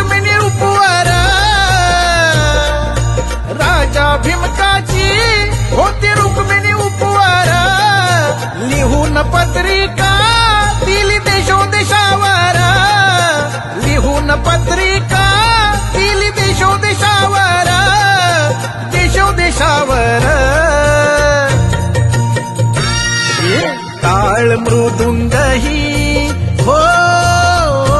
रुक्मिणी उपवर राजा भीमकाची होती रुक्मिणी उपवर. लिहून पत्रिका दिली देशोदेशावर लिहून पत्रिका दिली देशोदेशावर देशोदेशावर काळ मृदुंग ही